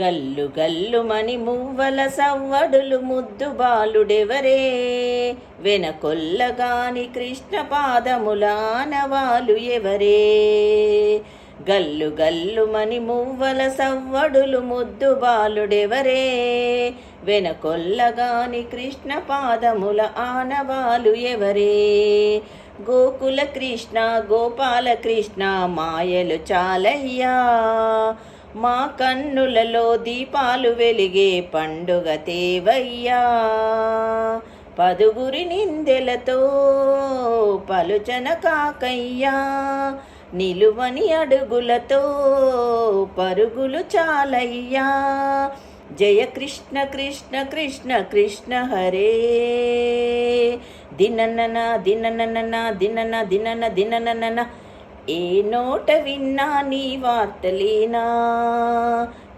గల్లు గల్లుమని మువ్వల సవ్వడులు ముద్దు బాలుడెవరే? వెనకొల్లగాని కృష్ణ పాదములానవాలు ఎవరే? గల్లు గల్లుమని మువ్వల సవ్వడులు ముద్దు బాలుడెవరే? వెనకొల్లగాని కృష్ణ పాదముల ఆనవాలు ఎవరే? గోకుల కృష్ణ గోపాల కృష్ణ మాయలు చాలయ్యా. మా కన్నులలో దీపాలు వెలిగే పండుగ తేవయ్యా. పదుగురి నిందెలతో పలుచన కాకయ్యా. నిలువని అడుగులతో పరుగులు చాలయ్యా. జయ కృష్ణ కృష్ణ కృష్ణ కృష్ణ హరే. దిననన దిననన దినన దినన దిననన ఏ నోట విన్నా నీ వార్తలేనా?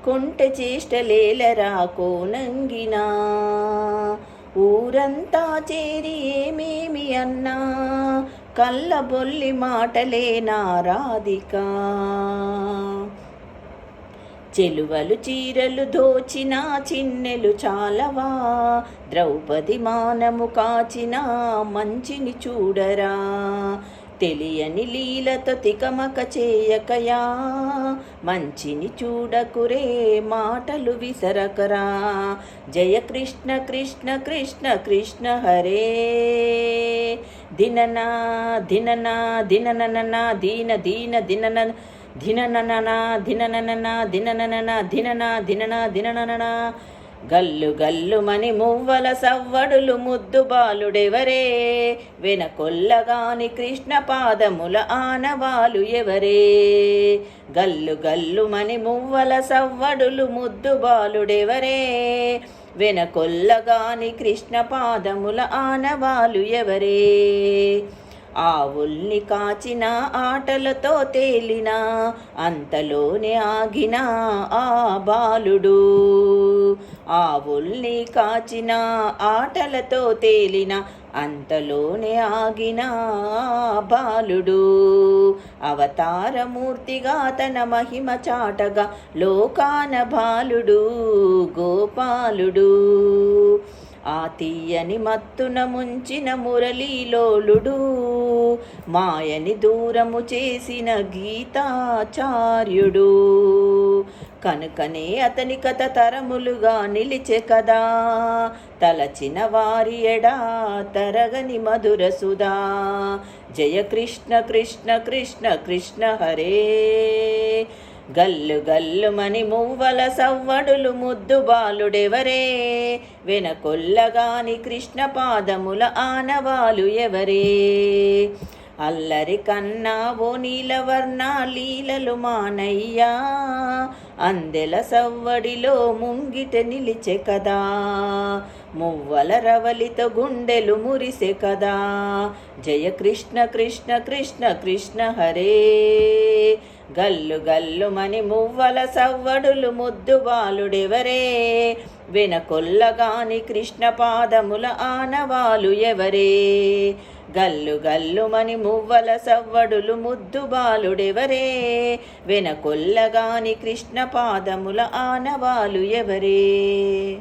కొంట చేష్టలేలరా కోనంగినా? ఊరంతా చేరి ఏమేమి అన్నా? కళ్ళబొల్లి మాటలేనా రాధికా? చెలువలు చీరలు దోచిన చిన్నెలు చాలవా? ద్రౌపది మానము కాచిన మంచిని చూడరా? తెలియని లీలతో తికమక చేయకయా? మంచిని చూడకురే మాటలు విసరకరా? జయ కృష్ణ కృష్ణ కృష్ణ కృష్ణ హరే. దిననా దిననా దినననా దీన దీన దినన దినననా దినననా దినననా దినననా దిననా దిననా గల్లు గల్లుమని మువ్వల సవ్వడులు ముద్దు బాలుడెవరే? వెనకొల్లగాని కృష్ణ పాదముల ఆనవాలు ఎవరే? గల్లు గల్లుమని మువ్వల సవ్వడులు ముద్దు బాలుడెవరే? వెనకొల్లగాని కృష్ణ పాదముల ఆనవాలు ఎవరే? ఆవుల్ని కాచిన ఆటలతో తేలిన అంతలోనే ఆగిన ఆ బాలుడు. ఆవుల్ని కాచిన ఆటలతో తేలిన అంతలోనే ఆగిన బాలుడు. అవతారమూర్తిగా తన మహిమ చాటగా లోకాన బాలుడు గోపాలుడు. ఆ తీయని మత్తున ముంచిన మురళీలోలుడు మాయని దూరము చేసిన గీతాచార్యుడు. కనుకనే అతని కథ తరములుగా నిలిచే కదా తలచిన వారి ఎడా తరగని మధుర సుధా. జయ కృష్ణ కృష్ణ కృష్ణ కృష్ణ హరే. గల్లు గల్లు మని మువ్వల సవ్వడులు ముద్దు బాలుడెవరే? వెనకొల్లగాని కృష్ణ పాదముల ఆనవాలు ఎవరే? అల్లరి కన్నా ఓ నీలవర్ణ లీలలు మానయ్యా. అందెల సవ్వడిలో ముంగిట నిలిచె కదా. మువ్వల రవలిత గుండెలు మురిసె కదా. జయ కృష్ణ కృష్ణ కృష్ణ కృష్ణ హరే. గల్లు గల్లు మని మువ్వల సవ్వడులు ముద్దు బాలుడెవరే. వెనకొల్లగాని కృష్ణ పాదముల ఆనవాలు ఎవరే? గల్లు గల్లుమని మువ్వల సవ్వడులు ముద్దు బాలుడెవరే? వెనకొల్లగాని కృష్ణ పాదముల ఆనవాలు ఎవరే?